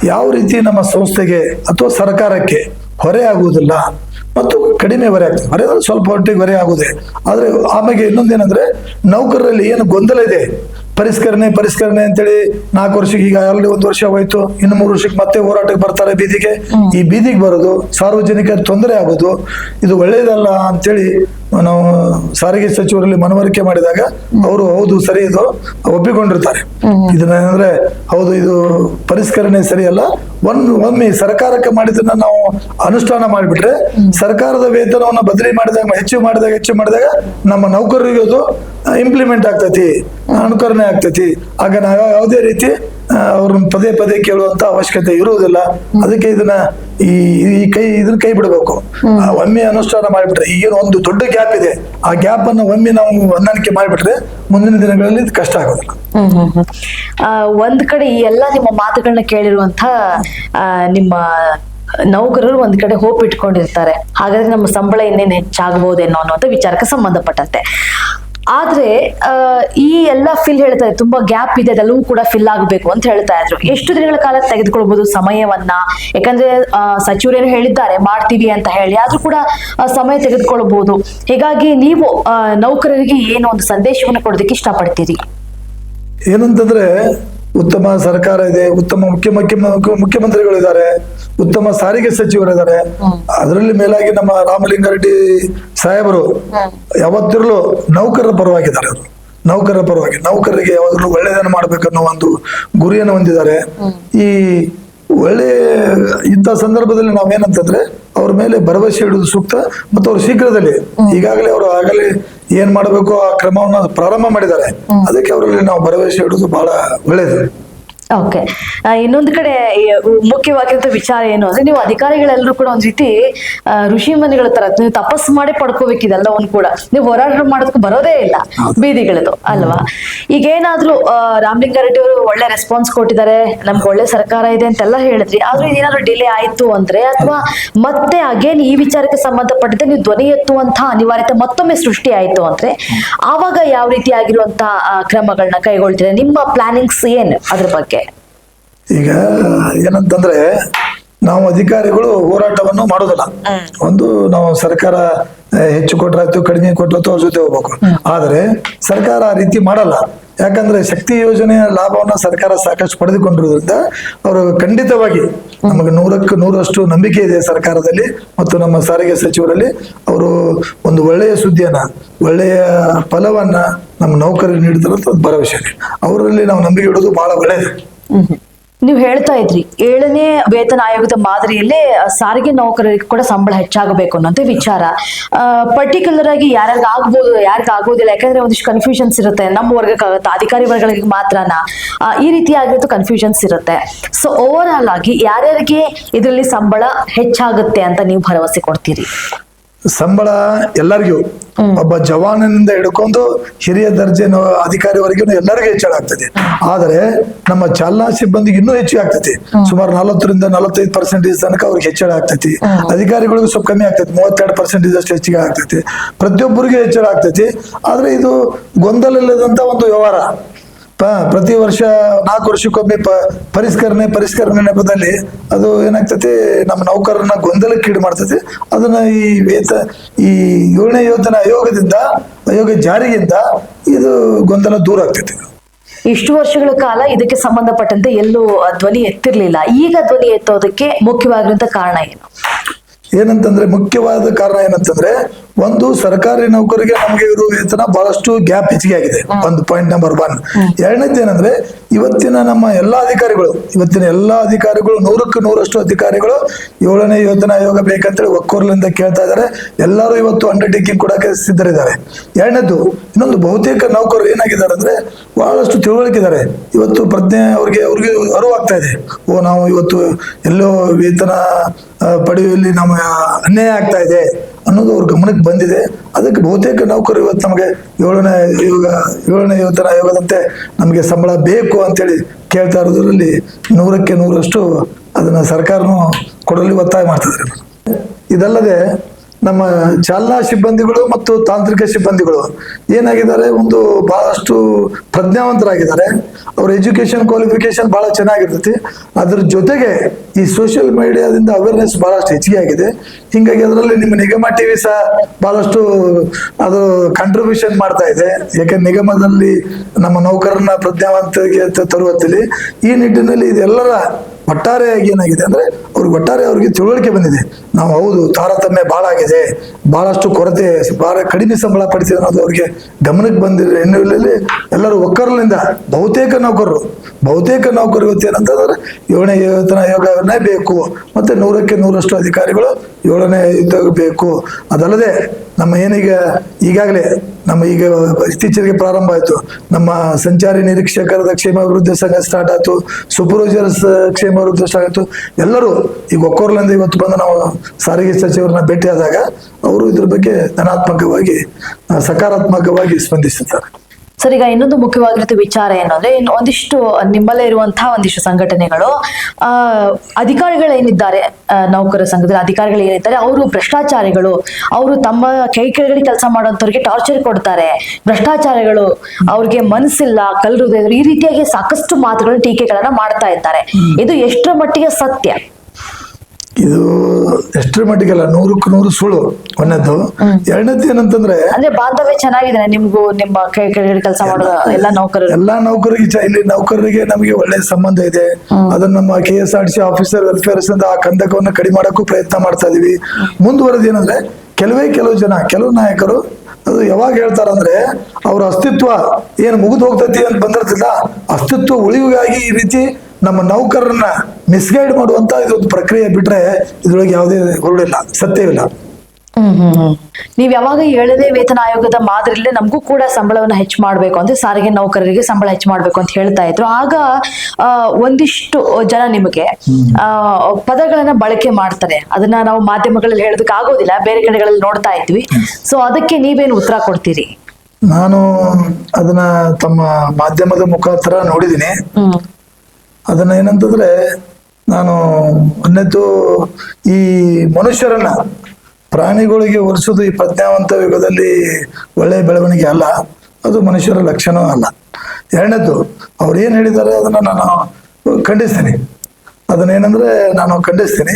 ಯಾವ ರೀತಿ ನಮ್ಮ ಸಂಸ್ಥೆಗೆ ಅಥವಾ ಸರ್ಕಾರಕ್ಕೆ ಹೊರೆ ಆಗುವುದಿಲ್ಲ ಮತ್ತು ಕಡಿಮೆ ಹೊರೆ ಆಗ್ತದೆ ಸ್ವಲ್ಪ ಹೊಟ್ಟೆಗೆ ಹೊರೆ ಆಗುದೆ ಆದ್ರೆ ಆಮೇಲೆ ಇನ್ನೊಂದೇನಂದ್ರೆ ನೌಕರರಲ್ಲಿ ಏನು ಗೊಂದಲ ಇದೆ? ಪರಿಷ್ಕರಣೆ ಪರಿಷ್ಕರಣೆ ಅಂತೇಳಿ ನಾಲ್ಕು ವರ್ಷಕ್ಕೆ ಈಗ ಆಲ್ರೆಡಿ ಒಂದು ವರ್ಷ ಹೋಯ್ತು, ಇನ್ನು ಮೂರು ವರ್ಷಕ್ಕೆ ಮತ್ತೆ ಹೋರಾಟಕ್ಕೆ ಬರ್ತಾರೆ ಬೀದಿಗೆ. ಈ ಬೀದಿಗೆ ಬರೋದು ಸಾರ್ವಜನಿಕರ ತೊಂದರೆ ಆಗೋದು, ಇದು ಒಳ್ಳೇದಲ್ಲ ಅಂತೇಳಿ ನಾವು ಸಾರಿಗೆ ಸಚಿವರಲ್ಲಿ ಮನವರಿಕೆ ಮಾಡಿದಾಗ ಅವರು ಹೌದು ಸರಿ ಇದು ಒಪ್ಪಿಕೊಂಡಿರ್ತಾರೆ. ಇದನ್ನ ಏನಂದ್ರೆ ಹೌದು ಇದು ಪರಿಷ್ಕರಣೆ ಸರಿಯಲ್ಲ ಒಂದ್ ಒಮ್ಮೆ ಸರ್ಕಾರಕ್ಕೆ ಮಾಡಿದನ್ನ ನಾವು ಅನುಷ್ಠಾನ ಮಾಡಿಬಿಟ್ರೆ ಸರ್ಕಾರದ ವೇತನವನ್ನು ಬದಲಿ ಮಾಡಿದಾಗ ಹೆಚ್ಚು ಮಾಡಿದಾಗ ಹೆಚ್ಚು ಮಾಡಿದಾಗ ನಮ್ಮ ನೌಕರರಿಗೆ ಅದು ಇಂಪ್ಲಿಮೆಂಟ್ ಆಗ್ತೈತಿ ಅನುಕರಣೆ ಆಗ್ತೈತಿ. ಆಗ ನಾವು ಯಾವುದೇ ರೀತಿ ಅವ್ರನ್ನ ಪದೇ ಪದೇ ಕೇಳುವಂತ ಅವಶ್ಯಕತೆ ಇರುವುದಿಲ್ಲ. ಅದಕ್ಕೆ ಇದನ್ನ ಈ ಈ ಕೈ ಇದನ್ನ ಕೈ ಬಿಡಬೇಕು. ಒಮ್ಮೆ ಅನುಷ್ಠಾನ ಮಾಡಿಬಿಟ್ರೆ ಈಗೇನು ಒಂದು ದೊಡ್ಡ ಗ್ಯಾಪ್ ಇದೆ. ಆ ಗ್ಯಾಪ್ ಅನ್ನು ಒಮ್ಮೆ ನಾವು ಹೊಂದಾಣಿಕೆ ಮಾಡಿಬಿಟ್ರೆ ಮುಂದಿನ ದಿನಗಳಲ್ಲಿ ಇದು ಕಷ್ಟ ಆಗೋದಿಲ್ಲ. ಹ್ಮ್ ಹ್ಮ್ ಹ್ಮ್. ಆ, ಒಂದ್ ಕಡೆ ಈ ಎಲ್ಲ ನಿಮ್ಮ ಮಾತುಗಳನ್ನ ಕೇಳಿರುವಂತ ನಿಮ್ಮ ನೌಕರರು ಒಂದ್ ಕಡೆ ಹೋಪ್ ಇಟ್ಕೊಂಡಿರ್ತಾರೆ. ಹಾಗಾದ್ರೆ ನಮ್ಮ ಸಂಬಳ ಇನ್ನೇನು ಹೆಚ್ಚಾಗಬಹುದೇನೋ ಅನ್ನುವಂಥ ವಿಚಾರಕ್ಕೆ ಸಂಬಂಧಪಟ್ಟಂತೆ. ಆದ್ರೆ ಈ ಎಲ್ಲ ಫಿಲ್ ಹೇಳ್ತಾ ತುಂಬಾ ಗ್ಯಾಪ್ ಇದೆ, ಅದೆಲ್ಲವೂ ಕೂಡ ಫಿಲ್ ಆಗಬೇಕು ಅಂತ ಹೇಳ್ತಾ ಇದ್ರು. ಎಷ್ಟು ದಿನಗಳ ಕಾಲ ತೆಗೆದುಕೊಳ್ಬಹುದು ಸಮಯವನ್ನ? ಯಾಕಂದ್ರೆ ಸಚಿವರು ಏನು ಹೇಳಿದ್ದಾರೆ, ಮಾಡ್ತೀವಿ ಅಂತ ಹೇಳಿ. ಆದ್ರೂ ಕೂಡ ಸಮಯ ತೆಗೆದುಕೊಳ್ಬಹುದು ಹೀಗಾಗಿ ನೀವು ನೌಕರರಿಗೆ ಏನು ಒಂದು ಸಂದೇಶವನ್ನು ಕೊಡೋದಕ್ಕೆ ಇಷ್ಟಪಡ್ತೀರಿ? ಏನಂತಂದ್ರೆ ಉತ್ತಮ ಸರ್ಕಾರ ಇದೆ ಉತ್ತಮ ಮುಖ್ಯ ಮುಖ್ಯ ಮುಖ್ಯಮಂತ್ರಿಗಳಿದ್ದಾರೆ ಉತ್ತಮ ಸಾರಿಗೆ ಸಚಿವರಿದ್ದಾರೆ. ಅದರಲ್ಲಿ ಮೇಲಾಗಿ ನಮ್ಮ ರಾಮಲಿಂಗಾರೆಡ್ಡಿ ಸಾಹೇಬರು ಯಾವತ್ತಿರಲು ನೌಕರರ ಪರವಾಗಿದ್ದಾರೆ ಅವರು. ನೌಕರರ ಪರವಾಗಿ ನೌಕರರಿಗೆ ಯಾವಾಗಲೂ ಒಳ್ಳೆಯದನ್ನು ಮಾಡ್ಬೇಕನ್ನೋ ಒಂದು ಗುರಿಯನ್ನು ಹೊಂದಿದ್ದಾರೆ. ಈ ಒಳ್ಳೆ ಇಂಥ ಸಂದರ್ಭದಲ್ಲಿ ನಾವೇನಂತಂದ್ರೆ ಅವ್ರ ಮೇಲೆ ಭರವಸೆ ಇಡುವುದು ಸೂಕ್ತ ಮತ್ತು ಅವ್ರು ಶೀಘ್ರದಲ್ಲಿ ಈಗಾಗಲೇ ಅವರು ಆಗಲೇ ಏನ್ ಮಾಡಬೇಕು ಆ ಕ್ರಮವನ್ನು ಪ್ರಾರಂಭ ಮಾಡಿದ್ದಾರೆ. ಅದಕ್ಕೆ ಅವರಲ್ಲಿ ನಾವು ಭರವಸೆ ಇಡುವುದು ಬಹಳ ಒಳ್ಳೆಯದು ಓಕೆ ಇನ್ನೊಂದು ಕಡೆ ಮುಖ್ಯವಾಗಿರುವಂತ ಮುಖ್ಯವಾಗಿರೋ ವಿಚಾರ ಏನು ಅಂದ್ರೆ ನೀವು ಅಧಿಕಾರಿಗಳೆಲ್ಲರೂ ಕೂಡ ಒಂದ್ ರೀತಿ ಋಷಿ ಮನೆಗಳ ತರ ನೀವು ತಪಸ್ ಮಾಡಿ ಪಡ್ಕೋಬೇಕಿದೆಲ್ಲವನ್ನು ಕೂಡ. ನೀವು ಹೋರಾಟ ಮಾಡೋದಕ್ಕೆ ಬರೋದೇ ಇಲ್ಲ ಬೀದಿಗಳದು ಅಲ್ವಾ? ಈಗ ಏನಾದ್ರೂ ರಾಮಲಿಂಗಾರೆಡ್ಡಿ ಅವರು ಒಳ್ಳೆ ರೆಸ್ಪಾನ್ಸ್ ಕೊಟ್ಟಿದ್ದಾರೆ ನಮ್ಗೆ ಒಳ್ಳೆ ಸರ್ಕಾರ ಇದೆ ಅಂತೆಲ್ಲ ಹೇಳಿದ್ರಿ ಆದ್ರೆ ಇದೇನಾದ್ರು ಡಿಲೇ ಆಯ್ತು ಅಂದ್ರೆ ಅಥವಾ ಮತ್ತೆ ಅಗೇನ್ ಈ ವಿಚಾರಕ್ಕೆ ಸಂಬಂಧಪಟ್ಟಂತೆ ನೀವು ಧ್ವನಿ ಎತ್ತುವಂತಹ ಅನಿವಾರ್ಯತೆ ಮತ್ತೊಮ್ಮೆ ಸೃಷ್ಟಿ ಆಯ್ತು ಅಂದ್ರೆ ಆವಾಗ ಯಾವ ರೀತಿ ಆಗಿರುವಂತಹ ಕ್ರಮಗಳನ್ನ ಕೈಗೊಳ್ತೀರಾ? ನಿಮ್ಮ ಪ್ಲಾನಿಂಗ್ಸ್ ಏನು ಅದ್ರ ಬಗ್ಗೆ? ಈಗ ಏನಂತಂದ್ರೆ ನಾವು ಅಧಿಕಾರಿಗಳು ಹೋರಾಟವನ್ನು ಮಾಡೋದಿಲ್ಲ. ಒಂದು ನಾವು ಸರ್ಕಾರ ಹೆಚ್ಚು ಕೊಟ್ರಾಯ್ತು ಕಡಿಮೆ ಕೊಟ್ರಾಯ್ತು ಅವ್ರ ಜೊತೆ ಹೋಗ್ಬೇಕು. ಆದ್ರೆ ಸರ್ಕಾರ ಆ ರೀತಿ ಮಾಡಲ್ಲ. ಯಾಕಂದ್ರೆ ಶಕ್ತಿ ಯೋಜನೆಯ ಲಾಭವನ್ನ ಸರ್ಕಾರ ಸಾಕಷ್ಟು ಪಡೆದುಕೊಂಡಿರೋದ್ರಿಂದ ಅವರು ಖಂಡಿತವಾಗಿ ನಮಗೆ ನೂರಕ್ಕೆ ನೂರಷ್ಟು ನಂಬಿಕೆ ಇದೆ ಸರ್ಕಾರದಲ್ಲಿ ಮತ್ತು ನಮ್ಮ ಸಾರಿಗೆ ಸಚಿವರಲ್ಲಿ. ಅವರು ಒಂದು ಒಳ್ಳೆಯ ಸುದ್ದಿಯನ್ನ ಒಳ್ಳೆಯ ಫಲವನ್ನ ನಮ್ಮ ನೌಕರರಿಗೆ ನೀಡಿದ್ರೆ ಅಂತ ಒಂದು ಭರವಸೆ ಇದೆ. ಅವರಲ್ಲಿ ನಾವು ನಂಬಿಕೆ ಇಡೋದು ಬಹಳ ಒಳ್ಳೆಯದು. ನೀವು ಹೇಳ್ತಾ ಇದ್ರಿ, ಏಳನೇ ವೇತನ ಆಯೋಗದ ಮಾದರಿಯಲ್ಲೇ ಸಾರಿಗೆ ನೌಕರರಿಗೆ ಕೂಡ ಸಂಬಳ ಹೆಚ್ಚಾಗಬೇಕು ಅನ್ನೋಂಥ ವಿಚಾರ. ಪರ್ಟಿಕ್ಯುಲರ್ ಆಗಿ ಯಾರ್ಯಾರಿಗೆ ಆಗ್ಬೋದು, ಯಾರಿಗೆ ಆಗೋದಿಲ್ಲ, ಯಾಕಂದ್ರೆ ಒಂದಿಷ್ಟು ಕನ್ಫ್ಯೂಷನ್ಸ್ ಇರುತ್ತೆ. ನಮ್ಮ ವರ್ಗಕ್ಕಾಗತ್ತಾ, ಅಧಿಕಾರಿ ವರ್ಗಗಳಿಗೆ ಮಾತ್ರನಾ ಈ ರೀತಿಯಾಗಿರೋದು ಕನ್ಫ್ಯೂಷನ್ಸ್ ಇರುತ್ತೆ. ಸೊ ಓವರ್ ಆಲ್ ಆಗಿ ಯಾರ್ಯಾರಿಗೆ ಇದರಲ್ಲಿ ಸಂಬಳ ಹೆಚ್ಚಾಗುತ್ತೆ ಅಂತ ನೀವು ಭರವಸೆ ಕೊಡ್ತೀರಿ? ಸಂಬಳ ಎಲ್ಲರಿಗೂ ಒಬ್ಬ ಜವಾನನಿಂದ ಹಿಡ್ಕೊಂಡು ಹಿರಿಯ ದರ್ಜೆ ಅಧಿಕಾರಿವರೆಗೂ ಎಲ್ಲರಿಗೂ ಹೆಚ್ಚಳ ಆಗ್ತದೆ. ಆದರೆ ನಮ್ಮ ಚಾಲನಾ ಸಿಬ್ಬಂದಿಗೆ ಇನ್ನೂ ಹೆಚ್ಚು ಆಗ್ತೈತಿ ಸುಮಾರು ನಲವತ್ತರಿಂದ ನಲವತ್ತೈದು ಪರ್ಸೆಂಟೇಜ್ ತನಕ ಅವ್ರಿಗೆ ಹೆಚ್ಚಳ ಆಗ್ತೈತಿ ಅಧಿಕಾರಿಗಳಿಗೂ ಸ್ವಲ್ಪ ಕಮ್ಮಿ ಆಗ್ತೈತಿ ಮೂವತ್ತೆರಡು ಪರ್ಸೆಂಟೇಜ್ ಅಷ್ಟು ಹೆಚ್ಚಿಗೆ ಆಗ್ತೈತಿ ಪ್ರತಿಯೊಬ್ಬರಿಗೂ ಹೆಚ್ಚಳ ಆಗ್ತೈತಿ ಆದ್ರೆ ಇದು ಗೊಂದಲ ಇಲ್ಲದಂತ ಒಂದು ವ್ಯವಹಾರ. ಪ್ರತಿ ವರ್ಷ ನಾಲ್ಕು ವರ್ಷಕ್ಕೊಮ್ಮೆ ಪ ಪರಿಷ್ಕರಣೆ ಪರಿಷ್ಕರಣೆ ನೆಪದಲ್ಲಿ ಅದು ಏನಾಗ್ತೈತಿ ನಮ್ಮ ನೌಕರರನ್ನ ಗೊಂದಲಕ್ಕೀಡು ಮಾಡ್ತೈತಿ. ಅದನ್ನ ಈ ವೇತ ಈ ಏಳನೇ ಯೋಜನೆ ಆಯೋಗದಿಂದ ಆಯೋಗ ಜಾರಿಗಿಂತ ಇದು ಗೊಂದಲ ದೂರ ಆಗ್ತೈತಿ. ಇಷ್ಟು ವರ್ಷಗಳ ಕಾಲ ಇದಕ್ಕೆ ಸಂಬಂಧಪಟ್ಟಂತೆ ಎಲ್ಲೂ ಧ್ವನಿ ಎತ್ತಿರ್ಲಿಲ್ಲ. ಈಗ ಧ್ವನಿ ಎತ್ತೋದಕ್ಕೆ ಮುಖ್ಯವಾಗಿರುವಂತ ಕಾರಣ ಏನು? ಏನಂತಂದ್ರೆ ಮುಖ್ಯವಾದ ಕಾರಣ ಏನಂತಂದ್ರೆ ಒಂದು ಸರ್ಕಾರಿ ನೌಕರಿಗೆ ನಮಗೆ ಇರುವ ವೇತನ ಬಹಳಷ್ಟು ಗ್ಯಾಪ್ ಹೆಚ್ಚಿಗೆ ಆಗಿದೆ. ಒಂದು ಪಾಯಿಂಟ್ ನಂಬರ್ ಒನ್ ಎರಡನೇದು ಏನಂದ್ರೆ ಇವತ್ತಿನ ನಮ್ಮ ಎಲ್ಲಾ ಅಧಿಕಾರಿಗಳು ಇವತ್ತಿನ ಎಲ್ಲಾ ಅಧಿಕಾರಿಗಳು ನೂರಕ್ಕೆ ನೂರಷ್ಟು ಅಧಿಕಾರಿಗಳು ಏಳನೇ ಯೋಜನಾ ಆಯೋಗ ಬೇಕಂತೇಳಿ ಒಕ್ಕೂರ್ಲಿಂದ ಕೇಳ್ತಾ ಇದ್ದಾರೆ. ಎಲ್ಲರೂ ಇವತ್ತು ಅಂಡರ್ಟೇಕಿಂಗ್ ಕೊಡಕ್ಕೆ ಸಿದ್ಧರಿದ್ದಾರೆ ಎರಡನೇದು ಇನ್ನೊಂದು ಬಹುತೇಕ ನೌಕರರು ಏನಾಗಿದ್ದಾರೆ ಅಂದ್ರೆ ಬಹಳಷ್ಟು ತಿಳುವಳಿಕೆ ಇದ್ದಾರೆ. ಇವತ್ತು ಪ್ರಜ್ಞೆ ಅವ್ರಿಗೆ ಅವ್ರಿಗೆ ಅರಿವಾಗ್ತಾ ಇದೆ. ಓ ನಾವು ಇವತ್ತು ಎಲ್ಲೋ ವೇತನ ಪಡೆಯುವಲ್ಲಿ ನಮ್ಮ ಅನ್ಯಾಯ ಆಗ್ತಾ ಇದೆ. ಅನ್ನೋದು ಅವ್ರ ಗಮನಕ್ಕೆ ಬಂದಿದೆ. ಅದಕ್ಕೆ ಬಹುತೇಕ ನೌಕರು ಇವತ್ತು ನಮಗೆ ಏಳನೇ ಯೋಗ, ಏಳನೇ ಯುವತರ ಆಯೋಗದಂತೆ ನಮಗೆ ಸಂಬಳ ಬೇಕು ಅಂತೇಳಿ ಕೇಳ್ತಾ ಇರೋದ್ರಲ್ಲಿ ನೂರಕ್ಕೆ ನೂರಷ್ಟು ಅದನ್ನು ಸರ್ಕಾರನೂ ಕೊಡಲು ಒತ್ತಾಯ ಮಾಡ್ತಿದ್ದಾರೆ. ಇದಲ್ಲದೆ ನಮ್ಮ ಚಾಲನಾ ಸಿಬ್ಬಂದಿಗಳು ಮತ್ತು ತಾಂತ್ರಿಕ ಸಿಬ್ಬಂದಿಗಳು ಏನಾಗಿದ್ದಾರೆ, ಒಂದು ಬಹಳಷ್ಟು ಪ್ರಜ್ಞಾವಂತರಾಗಿದ್ದಾರೆ. ಅವ್ರ ಎಜುಕೇಶನ್ ಕ್ವಾಲಿಫಿಕೇಶನ್ ಬಹಳ ಚೆನ್ನಾಗಿರ್ತೈತಿ. ಅದ್ರ ಜೊತೆಗೆ ಈ ಸೋಷಿಯಲ್ ಮೀಡಿಯಾದಿಂದ ಅವೇರ್ನೆಸ್ ಬಹಳಷ್ಟು ಹೆಚ್ಚಿಗೆ ಆಗಿದೆ. ಹಿಂಗಾಗಿ ಅದರಲ್ಲಿ ನಿಮ್ಮ ನಿಗಮ ಟಿವಿ ಸಹ ಬಹಳಷ್ಟು ಅದು ಕಾಂಟ್ರಿಬ್ಯೂಷನ್ ಮಾಡ್ತಾ ಇದೆ. ಯಾಕೆ ನಿಗಮದಲ್ಲಿ ನಮ್ಮ ನೌಕರರ ಪ್ರಜ್ಞಾವಂತಿಕೆ ತರುವತ್ತಲ್ಲಿ ಈ ನಿಟ್ಟಿನಲ್ಲಿ ಇದೆಲ್ಲರ ಒಟ್ಟಾರೆಯಾಗಿ ಏನಾಗಿದೆ ಅಂದ್ರೆ ಅವ್ರಿಗೆ ಒಟ್ಟಾರೆ ಅವ್ರಿಗೆ ತಿಳುವಳಿಕೆ ಬಂದಿದೆ. ನಾವು ಹೌದು, ತಾರತಮ್ಯ ಭಾಳ ಆಗಿದೆ. ಬಹಳಷ್ಟು ಕೊರತೆ ಬಹಳ ಕಡಿಮೆ ಸಂಬಳ ಪಡಿಸಿದೆ ಅನ್ನೋದು ಅವ್ರಿಗೆ. ಗಮನಕ್ಕೆ ಬಂದಿರೋ ಹಿನ್ನೆಲೆಯಲ್ಲಿ ಎಲ್ಲರೂ ಒಕ್ಕರ್ಲಿಂದ ಬಹುತೇಕ ನೌಕರರು ಬಹುತೇಕ ನೌಕರರು ಇವತ್ತೇನಂತಂದ್ರೆ ಏಳನೇ ವೇತನ ಆಯೋಗನೇ ಬೇಕು. ಮತ್ತೆ ನೂರಕ್ಕೆ ನೂರಷ್ಟು ಅಧಿಕಾರಿಗಳು ಏಳನೇ ಬೇಕು. ಅದಲ್ಲದೆ ನಮ್ಮ ಏನೀಗ ಈಗಾಗಲೇ ನಮ್ಮ ಈಗ ಇತ್ತೀಚೆಗೆ ಪ್ರಾರಂಭ ಆಯಿತು. ನಮ್ಮ ಸಂಚಾರಿ ನಿರೀಕ್ಷಕರ ಕ್ಷೇಮಾಭಿವೃದ್ಧಿ ಸಂಘ ಸ್ಟಾರ್ಟ್ ಆಯಿತು. ಸೂಪರ್ವೈಸರ್ಸ್ ಕ್ಷೇಮಾಭಿವೃದ್ಧಿ ಸ್ಟಾರ್ಟ್ ಆಯಿತು. ಎಲ್ಲರೂ ಈಗ ಒಕ್ಕೋರ್ಲಿಂದ ಇವತ್ತು ಬಂದು ನಾವು ಸಾರಿಗೆ ಸಚಿವರನ್ನ ಭೇಟಿಯಾದಾಗ ಅವರು ಇದ್ರ ಬಗ್ಗೆ ಧನಾತ್ಮಕವಾಗಿ, ಸಕಾರಾತ್ಮಕವಾಗಿ ಸ್ಪಂದಿಸುತ್ತಾರೆ. ಸರ್ ಈಗ ಇನ್ನೊಂದು ಮುಖ್ಯವಾಗಿರೋ ವಿಚಾರ ಏನು ಅಂದ್ರೆ ಇನ್ನು ಒಂದಿಷ್ಟು ನಿಮ್ಮಲ್ಲೇ ಇರುವಂತಹ ಒಂದಿಷ್ಟು ಸಂಘಟನೆಗಳು ಆ ಅಧಿಕಾರಿಗಳು ಏನಿದ್ದಾರೆ ನೌಕರ ಸಂಘದಲ್ಲಿ ಅಧಿಕಾರಿಗಳು ಏನಿದ್ದಾರೆ ಅವರು ಭ್ರಷ್ಟಾಚಾರಿಗಳು ಅವರು ತಮ್ಮ ಕೈ ಕೆಳಗಡೆ ಕೆಲಸ ಮಾಡೋಂಥವ್ರಿಗೆ ಟಾರ್ಚರ್ ಕೊಡ್ತಾರೆ. ಭ್ರಷ್ಟಾಚಾರಿಗಳು ಅವ್ರಿಗೆ ಮನಸ್ಸಿಲ್ಲ ಕಲ್ ಹೃದಯರು ಈ ರೀತಿಯಾಗಿ ಸಾಕಷ್ಟು ಮಾತುಗಳು ಟೀಕೆಗಳನ್ನ ಮಾಡ್ತಾ ಇದ್ದಾರೆ. ಇದು ಎಷ್ಟರ ಮಟ್ಟಿಗೆ ಸತ್ಯ? ಇದು ಎಷ್ಟರ ಮಟ್ಟಿಗೆಲ್ಲ ನೂರಕ್ಕೆ ನೂರು ಸುಳ್ಳು ಒಂದನೇದು ಎರಡನೇದು ಏನಂತಂದ್ರೆ ಅಂದ್ರೆ ಬಾಂಧವ್ಯ ಚೆನ್ನಾಗಿದೆ ನಿಮ್ಗೂ ನಿಮ್ಮ ಕೆಲಸ ಮಾಡೋ ಎಲ್ಲ ನೌಕರರು. ಎಲ್ಲಾ ನೌಕರಿಗೆ ಇಲ್ಲಿ ನೌಕರರಿಗೆ ನಮಗೆ ಒಳ್ಳೆ ಸಂಬಂಧ ಇದೆ. ಅದನ್ನ ನಮ್ಮ K S R C officer welfares ಇಂದ ಆ ಕಂದಕವನ್ನು ಕಡಿಮೆ ಮಾಡಕ್ಕೂ ಪ್ರಯತ್ನ ಮಾಡ್ತಾ ಇದೀವಿ. ಮುಂದುವರೆದು ಏನಂದ್ರೆ ಕೆಲವೇ ಕೆಲವು ಜನ ಕೆಲವು ನಾಯಕರು ಅದು ಯಾವಾಗ ಹೇಳ್ತಾರಂದ್ರೆ ಅವ್ರ ಅಸ್ತಿತ್ವ ಏನು ಮುಗಿದು ಹೋಗ್ತೈತಿ ಅಂತ ಬಂದಿರ್ತಿಲ್ಲ ಅಸ್ತಿತ್ವ ಉಳಿವಿಗಾಗಿ ಈ ರೀತಿ ನಮ್ಮ ನೌಕರರನ್ನ ಮಿಸ್ಗೈಡ್ ಮಾಡುವಂತ ಇದೊಂದು ಪ್ರಕ್ರಿಯೆ ಬಿಟ್ರೆ ಇದ್ರೊಳಗೆ ಯಾವುದೇ ಹುರುಳಿಲ್ಲ ಸತ್ಯವಿಲ್ಲ ನೀವ್ ಯಾವಾಗ ಏಳನೇ ವೇತನ ಆಯೋಗದ ಮಾದರಿಯಲ್ಲೇ ನಮಗೂ ಕೂಡ ಸಂಬಳವನ್ನ ಹೆಚ್ಚು ಮಾಡಬೇಕು ಅಂದ್ರೆ ಸಾರಿಗೆ ನೌಕರರಿಗೆ ಸಂಬಳ ಹೆಚ್ಚು ಮಾಡ್ಬೇಕು ಅಂತ ಹೇಳ್ತಾ ಇದ್ರು. ಆಗ ಒಂದಿಷ್ಟು ಜನ ನಿಮಗೆ ಪದಗಳನ್ನ ಬಳಕೆ ಮಾಡ್ತಾರೆ. ಅದನ್ನ ನಾವು ಮಾಧ್ಯಮಗಳಲ್ಲಿ ಹೇಳೋದಕ್ಕೆ ಆಗೋದಿಲ್ಲ ಬೇರೆ ಕಡೆಗಳಲ್ಲಿ ನೋಡ್ತಾ ಇದ್ವಿ. ಸೊ ಅದಕ್ಕೆ ನೀವೇನು ಉತ್ತರ ಕೊಡ್ತೀರಿ? ನಾನು ಅದನ್ನ ತಮ್ಮ ಮಾಧ್ಯಮದ ಮುಖಾಂತರ ನೋಡಿದೀನಿ ಅದನ್ನ ಏನಂತಂದ್ರೆ ನಾನು ಒಂದನೇದು ಈ ಮನುಷ್ಯರನ್ನ ಪ್ರಾಣಿಗಳಿಗೆ ಹೊರಿಸೋದು ಈ ಪ್ರಜ್ಞಾವಂತ ಯುಗದಲ್ಲಿ ಒಳ್ಳೆಯ ಬೆಳವಣಿಗೆ ಅಲ್ಲ, ಅದು ಮನುಷ್ಯರ ಲಕ್ಷಣ ಅಲ್ಲ. ಎರಡನೇದ್ದು ಅವ್ರು ಏನು ಹೇಳಿದ್ದಾರೆ ಅದನ್ನ ನಾನು ಖಂಡಿಸ್ತೀನಿ. ಅದನ್ನೇನಂದ್ರೆ ನಾನು ಖಂಡಿಸ್ತೀನಿ.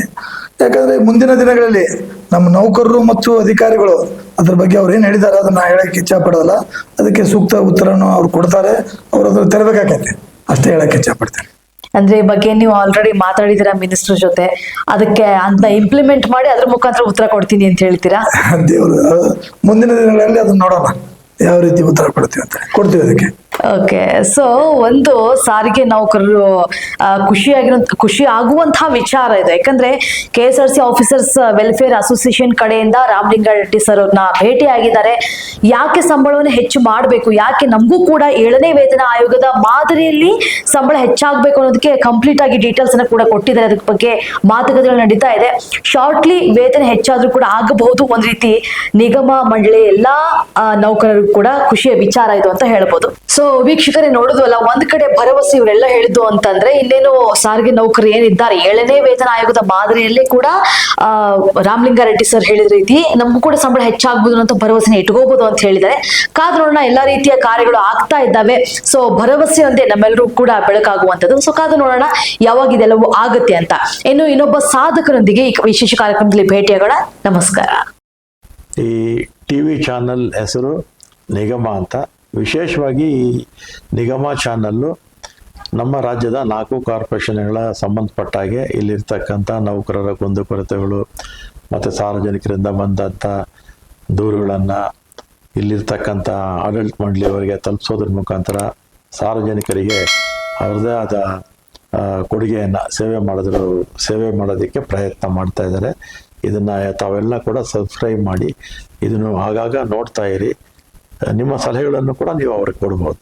ಯಾಕಂದ್ರೆ ಮುಂದಿನ ದಿನಗಳಲ್ಲಿ ನಮ್ಮ ನೌಕರರು ಮತ್ತು ಅಧಿಕಾರಿಗಳು ಅದ್ರ ಬಗ್ಗೆ ಅವ್ರು ಏನು ಹೇಳಿದ್ದಾರೆ ಅದನ್ನ ಹೇಳಕ್ಕೆ ಇಚ್ಛಪಡೋಲ್ಲ. ಅದಕ್ಕೆ ಸೂಕ್ತ ಉತ್ತರವನ್ನು ಅವ್ರು ಕೊಡ್ತಾರೆ, ಅವ್ರು ಅದ್ರ ತೆರಬೇಕಾಗೈತೆ ಅಷ್ಟೇ ಹೇಳಕ್ಕೆ ಇಚ್ಛೆ ಪಡ್ತೇನೆ ಅಂದ್ರೆ ಈ ಬಗ್ಗೆ ನೀವು ಆಲ್ರೆಡಿ ಮಾತಾಡಿದಿರಾ ಮಿನಿಸ್ಟರ್ ಜೊತೆ. ಅದಕ್ಕೆ ಅಂತ ಇಂಪ್ಲಿಮೆಂಟ್ ಮಾಡಿ ಅದ್ರ ಮುಖಾಂತರ ಉತ್ತರ ಕೊಡ್ತೀನಿ ಅಂತ ಹೇಳ್ತೀರಾ? ದೇವರು, ಮುಂದಿನ ದಿನಗಳಲ್ಲಿ ಅದನ್ನ ನೋಡೋಣ. ಯಾವ ರೀತಿ ಉತ್ತರ ಕೊಡ್ತೀವಿ ಅಂತ. ಕೊಡ್ತೀವಿ ಅದಕ್ಕೆ. ಓಕೆ ಸೊ ಒಂದು ಸಾರಿಗೆ ನೌಕರರು ಖುಷಿಯಾಗಿರೋ, ಖುಷಿ ಆಗುವಂತಹ ವಿಚಾರ ಇದು. ಯಾಕಂದ್ರೆ K S R C officers welfare association ಕಡೆಯಿಂದ ರಾಮಲಿಂಗ ರೆಡ್ಡಿ ಸರ್ ಅವ್ರನ್ನ ಭೇಟಿಯಾಗಿದ್ದಾರೆ. ಯಾಕೆ ಸಂಬಳವನ್ನು ಹೆಚ್ಚು ಮಾಡಬೇಕು? ಯಾಕೆ ನಮಗೂ ಕೂಡ ಏಳನೇ ವೇತನ ಆಯೋಗದ ಮಾದರಿಯಲ್ಲಿ ಸಂಬಳ ಹೆಚ್ಚಾಗಬೇಕು ಅನ್ನೋದಕ್ಕೆ ಕಂಪ್ಲೀಟ್ ಆಗಿ ಡೀಟೇಲ್ಸ್ ಅನ್ನ ಕೂಡ ಕೊಟ್ಟಿದ್ದಾರೆ. ಅದಕ್ಕೆ ಬಗ್ಗೆ ಮಾತುಕತೆಗಳು ನಡೀತಾ ಇದೆ. ಶಾರ್ಟ್ಲಿ ವೇತನ ಹೆಚ್ಚಾದ್ರೂ ಕೂಡ ಆಗಬಹುದು ಒಂದ್ ರೀತಿ. ನಿಗಮ, ಮಂಡಳಿ, ಎಲ್ಲಾ ನೌಕರರು ಕೂಡ ಖುಷಿಯ ವಿಚಾರ ಇದು ಅಂತ ಹೇಳ್ಬೋದು. ಸೊ ವೀಕ್ಷಕರೇ ನೋಡಿದ್ವಲ್ಲ, ಒಂದ್ ಕಡೆ ಭರವಸೆ ಇವರೆಲ್ಲ ಹೇಳಿದ್ದು ಅಂತಂದ್ರೆ, ಇನ್ನೇನು ಸಾರಿಗೆ ನೌಕರು ಏನಿದ್ದಾರೆ, ಏಳನೇ ವೇತನ ಆಯೋಗದ ಮಾದರಿಯಲ್ಲಿ ಕೂಡ ರಾಮಲಿಂಗಾರೆಡ್ಡಿ ಸರ್ ಹೇಳಿದ ರೀತಿ, ನಮಗೂ ಕೂಡ ಸಂಬಳ ಹೆಚ್ಚಾಗ್ಬೋದು ಅಂತ ಭರವಸೆನ ಇಟ್ಕೋಬಹುದು ಅಂತ ಹೇಳಿದ್ದಾರೆ. ನೋಡೋಣ, ಎಲ್ಲಾ ರೀತಿಯ ಕಾರ್ಯಗಳು ಆಗ್ತಾ ಇದ್ದಾವೆ. ಸೊ ಭರವಸೆ ಒಂದೇ ನಮ್ಮೆಲ್ಲರೂ ಕೂಡ ಬೆಳಕಾಗುವಂತದ್ದು ಸೊ ಕಾದು ನೋಡೋಣ, ಯಾವಾಗ ಇದೆಲ್ಲವೂ ಆಗುತ್ತೆ ಅಂತ. ಇನ್ನು ಇನ್ನೊಬ್ಬ ಸಾಧಕರೊಂದಿಗೆ ಈ ವಿಶೇಷ ಕಾರ್ಯಕ್ರಮದಲ್ಲಿ ಭೇಟಿಯಾಗೋಣ ನಮಸ್ಕಾರ. ಈ ಟಿವಿ ಚಾನಲ್ ಹೆಸರು ನಿಗಮ ಅಂತ. ವಿಶೇಷವಾಗಿ ನಿಗಮ ಚಾನಲ್ಲು ನಮ್ಮ ರಾಜ್ಯದ ನಾಲ್ಕು ಕಾರ್ಪೊರೇಷನ್ಗಳ ಸಂಬಂಧಪಟ್ಟ ಹಾಗೆ ಇಲ್ಲಿರ್ತಕ್ಕಂಥ ನೌಕರರ ಕುಂದುಕೊರತೆಗಳು ಮತ್ತು ಸಾರ್ವಜನಿಕರಿಂದ ಬಂದಂಥ ದೂರುಗಳನ್ನು ಇಲ್ಲಿರ್ತಕ್ಕಂಥ ಆಡಳಿತ ಮಂಡಳಿಯವರಿಗೆ ತಲುಪಿಸೋದ್ರ ಮುಖಾಂತರ ಸಾರ್ವಜನಿಕರಿಗೆ ಅವ್ರದ್ದೇ ಆದ ಕೊಡುಗೆಯನ್ನು ಸೇವೆ ಮಾಡಿದ್ರು, ಸೇವೆ ಮಾಡೋದಕ್ಕೆ ಪ್ರಯತ್ನ ಮಾಡ್ತಾ ಇದ್ದಾರೆ. ಇದನ್ನು ತಾವೆಲ್ಲ ಕೂಡ ಸಬ್ಸ್ಕ್ರೈಬ್ ಮಾಡಿ ಇದನ್ನು ಆಗಾಗ ನೋಡ್ತಾ ಇರಿ. ನಿಮ್ಮ ಸಲಹೆಗಳನ್ನು ಕೂಡ ನೀವು ಅವ್ರಿಗೆ ಕೊಡ್ಬೋದು.